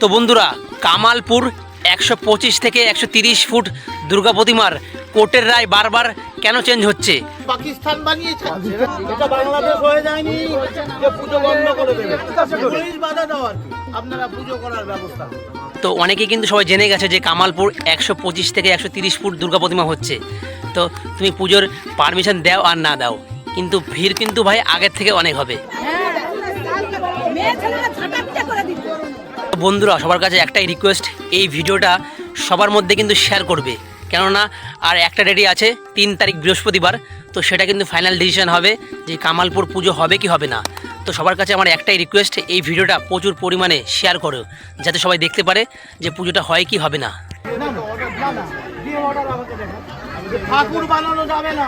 তো বন্ধুরা কামালপুর একশো পঁচিশ থেকে একশো তিরিশ ফুট দুর্গা প্রতিমার কোর্টের রায় বারবার কেন চেঞ্জ হচ্ছে? পাকিস্তান বানিয়েছে। এটা বাংলাদেশ হয়ে যায়নি যে পুজো বন্ধ করে দেবে। পুলিশ বাধা দেওয়ার আপনারা পুজো করার ব্যবস্থা তো অনেকে কিন্তু সবাই জেনে গেছে যে কামালপুর একশো পঁচিশ থেকে একশো তিরিশ ফুট দুর্গা প্রতিমা হচ্ছে। তো তুমি পুজোর পারমিশন দাও আর না দাও কিন্তু ভিড় কিন্তু ভাই আগের থেকে অনেক হবে। বন্ধুরা সবার কাছে একটাই রিকোয়েস্ট এই ভিডিওটা সবার মধ্যে কিন্তু শেয়ার করবে। কেননা আর একটা ডেটই আছে তিন তারিখ বৃহস্পতিবার তো সেটা কিন্তু ফাইনাল ডিসিশন হবে যে কামালপুর পুজো হবে কি হবে না। তো সবার কাছে আমার একটাই রিকোয়েস্ট এই ভিডিওটা প্রচুর পরিমাণে শেয়ার করো যাতে সবাই দেখতে পারে যে পুজোটা হয় কি হবে না। ঠাকুর বানানো যাবে না।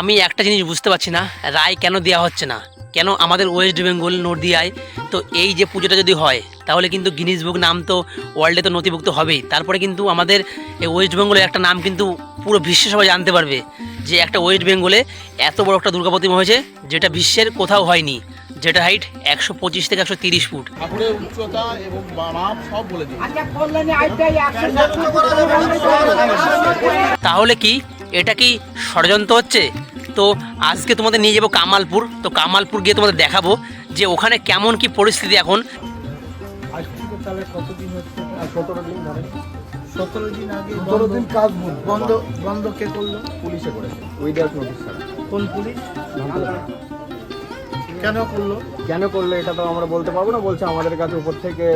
আমি একটা জিনিস বুঝতে পারছি না রায় কেন দেওয়া হচ্ছে না? কেন আমাদের ওয়েস্ট বেঙ্গল নদিয়ায় তো এই যে পুজোটা যদি হয় তাহলে কিন্তু গিনিস বুক নাম তো ওয়ার্ল্ডে তো নথিভুক্ত হবেই। তারপরে কিন্তু আমাদের এই ওয়েস্ট বেঙ্গলের একটা নাম কিন্তু পুরো বিশ্বে সবাই জানতে পারবে যে একটা ওয়েস্ট বেঙ্গলে এত বড় একটা দুর্গা প্রতিমা হয়েছে যেটা বিশ্বের কোথাও হয়নি যেটা হাইট একশো পঁচিশ থেকে একশো তিরিশ ফুট। ঠাকুরের উচ্চতা এবং নাম সব বলে তাহলে কি এটা কি ষড়যন্ত্র হচ্ছে? তো আজকে তোমাদের নিয়ে যাব কামালপুর। তো কামালপুর গিয়ে তোমাদের দেখাবো যে ওখানে কেমন কি পরিস্থিতি এখন। সতেরো দিন আগে সতেরো দিন কাজ বন্ধ। বন্ধ কে করল? পুলিশে করেছে। উইদাউট নোটিশ ছাড়া। কোন পুলিশ? কেন করল? কেন করলে এটা তো আমরা বলতে পারব না। বলছে আমাদের কাছে উপর থেকে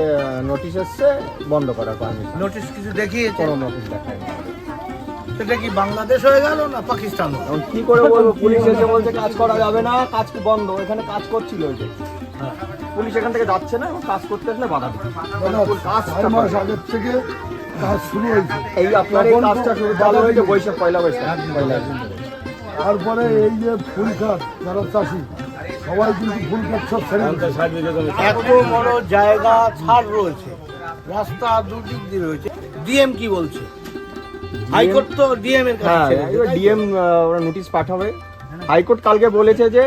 নোটিশ এসছে বন্ধ করার পারমিশন নোটিশ কিছু দেখিয়েছে? কোনো নোটিশ দেখায়। সেটা কি বাংলাদেশ হয়ে গেল না পাকিস্তান কি করে বলব পুলিশ এসে বলছে কাজ করা যাবে না কাজ বন্ধ? এখানে কাজ করছিল ওই যে। পুলিশ এখান থেকে যাচ্ছে না এবং কাজ করতে আসলে বাধা দিচ্ছে। কাজটা মাস আগের থেকে কাজ শুরু হয়েছে। এই আপনার এই কাজটা শুরু চালু হয়েছে বৈশাখ পয়লা বৈশাখ। পয়লা তারপরে এই যে ফুল খাত যারা চাষি সবাই কিন্তু ফুল খাত সব ছেড়ে এত বড় জায়গা ছাড় রয়েছে। রাস্তা দুদিক দিয়ে রয়েছে। ডিএম কি বলছে? হাইকোর্ট তো ডিএম এর কাছে। হ্যাঁ। এবার ডিএম ওরা নোটিশ পাঠাবে। হাইকোর্ট কালকে বলেছে যে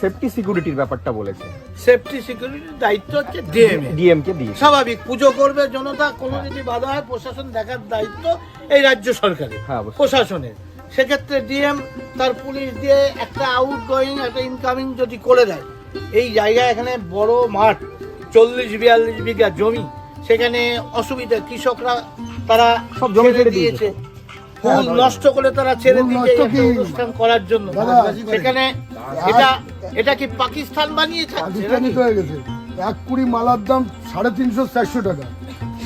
সেফটি সিকিউরিটির ব্যাপারটা বলেছে। সেফটি সিকিউরিটির দায়িত্ব হচ্ছে ডিএম ডিএম কে দিয়ে। স্বাভাবিক পুজো করবে জনতা কোনো যদি বাধা হয় প্রশাসন দেখার দায়িত্ব এই রাজ্য সরকারের হ্যাঁ, প্রশাসনের। সেক্ষেত্রে ডিএম তার পুলিশ দিয়ে একটা আউট গোয়িং একটা ইনকামিং যদি করে দেয় এই জায়গায় এখানে বড় মাঠ চল্লিশ বিয়াল্লিশ বিঘা জমি সেখানে অসুবিধা কৃষকরা তারা সব জমি ছেড়ে দিয়েছে। ফুল নষ্ট করে তারা ছেড়ে দিয়েছে অনুষ্ঠান করার জন্য। সেখানে এটা এটা কি পাকিস্তান বানিয়েছে? পাকিস্তানি হয়ে গেছে। এক কুড়ি মালার দাম সাড়ে তিনশো চারশো টাকা।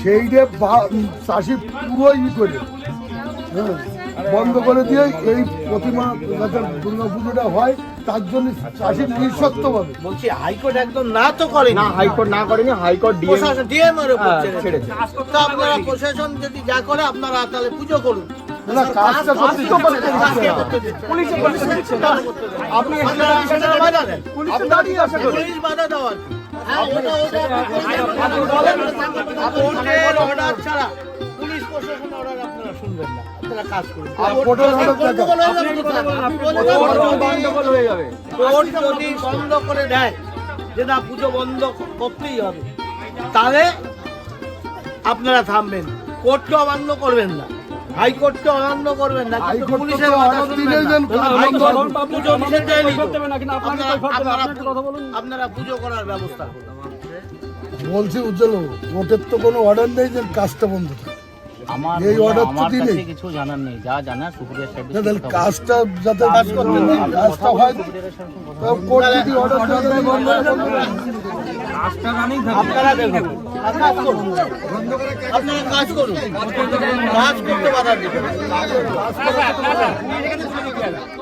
সেই বা- চাষি পুরোই করে। হ্যাঁ, বন্ধ করে দিয়ে এই প্রতিমা দুর্গা পুজোটা হয় তার জন্য চাষি পাবে বলছি হাইকোর্ট একদম না তো করে না হাইকোর্ট না করেনি হাইকোর্ট ডিএম প্রশাসন ডিএম এর উপর হ্যাঁ, ছেড়েছে। তো আপনারা প্রশাসন যদি যা করে আপনারা তাহলে পুজো করুন। পুলিশে। আপনি বাধা দেওয়ার? হ্যাঁ, ছাড়া পুলিশ প্রশাসন order আপনারা শুনবেন না। আপনারা হয়ে হয়ে যদি বন্ধ করে দেয় যে না পুজো বন্ধ করতেই হবে তাহলে থামবেন। কোর্টকে অমান্য করবেন না। হাইকোর্টকে অমান্য করবেন না পুলিশের আপনারা পুজো করার ব্যবস্থা বলছি উজ্জ্বল কোর্টের তো কোনো অর্ডার নেই যে কাজটা বন্ধ থাকে। আমার এই order তো দিলেই। কাছে জানার নেই যা জানার সুপ্রিয়া সাহেব না, তাহলে কাজটা যাতে কাজটা হয় কোর্ট যদি অর্ডার দেয় বন্ধ করে বন্ধ করে দিন। আপনারা দেখুন কাজ করুন। আপনারা কাজ করুন। কাজ করতে বাধা দেবেন। না, পুলিশকে বাধা করতে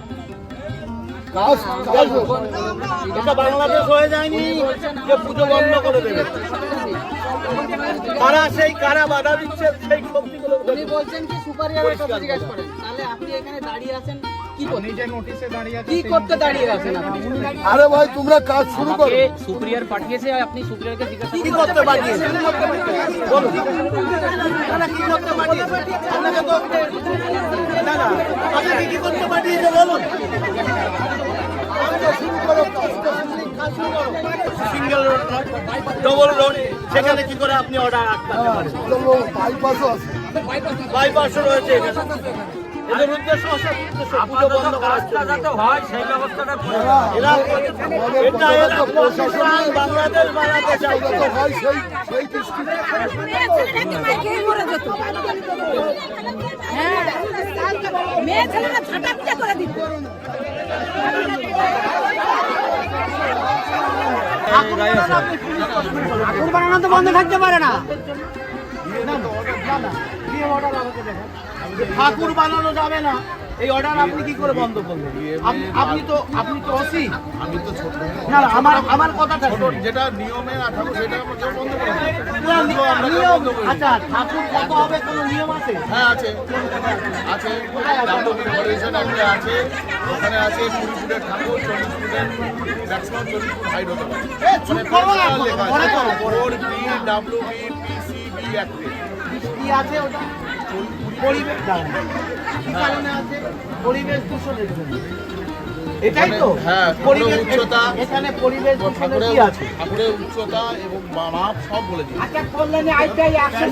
কাজ কাজ এটা বাংলাদেশ হয়ে যায়নি যে পুজো বন্ধ করে দেবে। কারা সেই কারা বাধা দিচ্ছে সেই শক্তিগুলো উনি বলছেন কি সুপারিয়ারের কথা জিজ্ঞাসা করেন। তাহলে আপনি এখানে দাঁড়িয়ে আছেন কি করতে নিজের নোটিশে দাঁড়িয়ে আছেন কি করতে দাঁড়িয়ে আছেন আপনি? আরে ভাই তোমরা কাজ শুরু করো। সুপ্রিয়ার পাঠিয়েছে আপনি সুপ্রিয়ারকে জিজ্ঞাসা কি করতে পাঠিয়েছে কি করতে পাঠিয়েছে? না না। আপনাকে কি করতে পাঠিয়েছে? বলুন। সিঙ্গেল রোড নয় ডবল রোড সেখানে কি করে আপনি অর্ডার আটকাতে পারেন? বাইপাসও আছে বাইপাসও রয়েছে এদের উদ্দেশ্য। এরা এটা এরা প্রশাসন বাংলাদেশ বানাতে হয় সেই সেই যেত। হ্যাঁ। মেয়ে ছেলেরা ঝাঁটা পিটা করে দিত ঠাকুর বানানো তো বন্ধ থাকতে পারে না ঠাকুর বানানো যাবে না এই অর্ডার আপনি কি করে বন্ধ করবেন আপ- আপনি তো আপনি তো ওসি। আমি তো ছোট। না আমার আমার কথাটা শুনুন। যেটা নিয়মে ঠাকুর সেটা আমরা নিয়ম বন্ধ করে। দিই। আচ্ছা ঠাকুর কত হবে? কোনো নিয়ম আছে? হ্যাঁ আছে। আছে। ডাব্লিউবি ফেডারেশন একটা আছে। ওখানে আছে কুড়ি ফুটের ঠাকুর চল্লিশ ফুটের ম্যাক্সিমাম চল্লিশ ফুট হাইট হতে পারে। চুপ করো না, পরিষ্কার লেখা পরে করো, পরে। ফোর বি অ্যাক্টে কি আছে ওটা? পরিবেশ কারণে আছে পরিবেশ দূষণের জন্য। এটাই তো? হ্যাঁ, পরিবেশ উচ্চতা, এখানে পরিবেশ দূষণের কি আছে? ঠাকুরের উচ্চতা এবং মাপ সব বলে দিই আচ্ছা কল্যাণে আইটাই একশো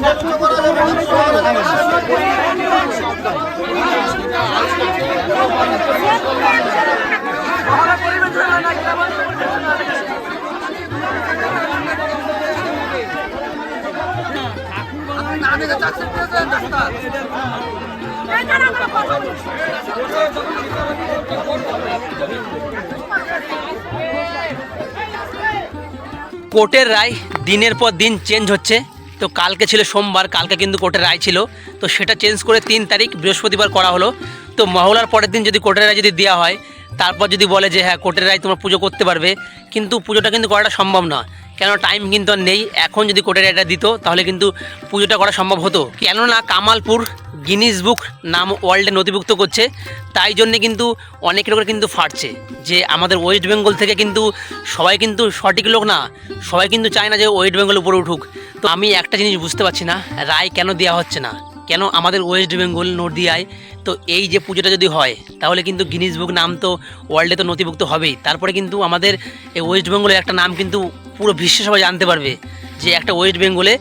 কোর্টের রায় দিনের পর দিন চেঞ্জ হচ্ছে। তো কালকে ছিল সোমবার, কালকে কিন্তু কোর্টের রায় ছিল। তো সেটা চেঞ্জ করে তিন তারিখ বৃহস্পতিবার করা হলো। তো মহলার পরের দিন যদি কোর্টের রায় যদি দেওয়া হয়, তারপর যদি বলে যে হ্যাঁ কোর্টের রায় তোমরা পুজো করতে পারবে, কিন্তু পুজোটা কিন্তু করাটা সম্ভব না। কেন টাইম কিন্তু নেই? এখন যদি কোর্টের রায়টা দিত, তাহলে কিন্তু পুজোটা করা সম্ভব হতো। কেননা কামালপুর গিনিস বুক নাম ওয়ার্ল্ডে নথিভুক্ত করছে, তাই জন্যে কিন্তু অনেক লোকের কিন্তু ফাটছে যে আমাদের ওয়েস্ট বেঙ্গল থেকে কিন্তু সবাই কিন্তু সঠিক লোক না, সবাই কিন্তু চায় না যে ওয়েস্ট বেঙ্গল উপরে উঠুক। তো আমি একটা জিনিস বুঝতে পারছি না, রায় কেন দেওয়া হচ্ছে না? কেন আমাদের ওয়েস্ট বেঙ্গল নদিয়ায় তো এই যে পুজোটা যদি হয়, তাহলে কিন্তু গিনিস বুক নাম তো ওয়ার্ল্ডে তো নথিভুক্ত হবেই। তারপরে কিন্তু আমাদের এই ওয়েস্ট বেঙ্গলের একটা নাম কিন্তু পুরো বিশ্বে সবাই জানতে পারবে যে একটা ওয়েস্ট বেঙ্গলে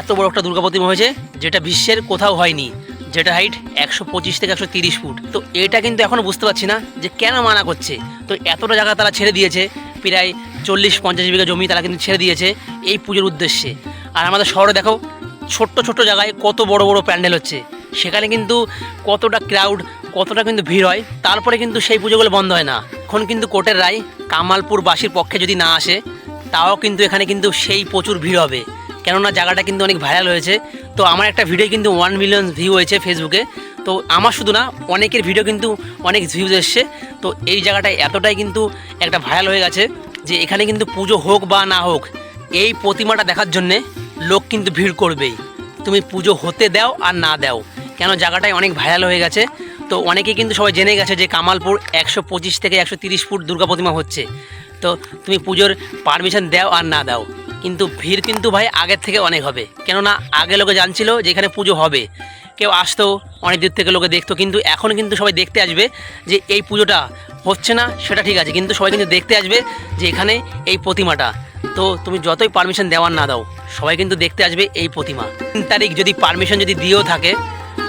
এত বড় একটা দুর্গা প্রতিমা হয়েছে যেটা বিশ্বের কোথাও হয়নি, যেটা হাইট একশো পঁচিশ থেকে একশো তিরিশ ফুট। তো এটা কিন্তু এখনও বুঝতে পারছি না যে কেন মানা করছে। তো এতটা জায়গা তারা ছেড়ে দিয়েছে, প্রায় চল্লিশ পঞ্চাশ বিঘা জমি তারা কিন্তু ছেড়ে দিয়েছে এই পুজোর উদ্দেশ্যে। আর আমাদের শহরে দেখো, ছোট্ট ছোট্ট জায়গায় কত বড় বড় প্যান্ডেল হচ্ছে। সেখানে কিন্তু কতটা ক্রাউড কতটা কিন্তু ভিড় হয়, তারপরে কিন্তু সেই পুজোগুলো বন্ধ হয় না। এখন কিন্তু কোর্টের রায় কামালপুরবাসীর পক্ষে যদি না আসে তাও কিন্তু এখানে কিন্তু সেই প্রচুর ভিড় হবে। কেননা জায়গাটা কিন্তু অনেক ভাইরাল হয়েছে। তো আমার একটা ভিডিও কিন্তু ওয়ান মিলিয়ন ভিউ হয়েছে ফেসবুকে তো আমার শুধু না, অনেকের ভিডিও কিন্তু অনেক ভিউজ এসছে। তো এই জায়গাটায় এতটাই কিন্তু একটা ভাইরাল হয়ে গেছে যে এখানে কিন্তু পুজো হোক বা না হোক, এই প্রতিমাটা দেখার জন্যে লোক কিন্তু ভিড় করবেই। তুমি পুজো হতে দাও আর না দাও। কেন জায়গাটায় অনেক ভাইরাল হয়ে গেছে। তো অনেকেই কিন্তু সবাই জেনে গেছে যে কামালপুর একশো পঁচিশ থেকে একশো তিরিশ ফুট দুর্গা প্রতিমা হচ্ছে। তো তুমি পুজোর পারমিশন দাও আর না দাও। কিন্তু ভিড় কিন্তু ভাই আগের থেকে অনেক হবে। কেননা আগে লোকে জানছিল যে এখানে পুজো হবে। কেউ আসতো, অনেক দূর থেকে লোকে দেখতো, কিন্তু এখন কিন্তু সবাই দেখতে আসবে যে এই পুজোটা হচ্ছে না, সেটা ঠিক আছে। কিন্তু সবাই কিন্তু দেখতে আসবে যে এখানে এই প্রতিমাটা। তো তুমি যতই পারমিশন দেওয়ার না দাও, সবাই কিন্তু দেখতে আসবে এই প্রতিমা। তিন তারিখ যদি পারমিশন যদি দিয়েও থাকে,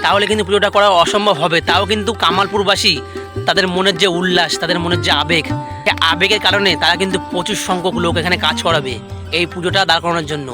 তাহলে কিন্তু পুজোটা করা অসম্ভব হবে। তাও কিন্তু কামালপুরবাসী তাদের মনের যে উল্লাস, তাদের মনের যে আবেগ আবেগের কারণে তারা কিন্তু প্রচুর সংখ্যক লোক এখানে কাজ করাবে এই পুজোটা দাঁড় করানোর জন্য।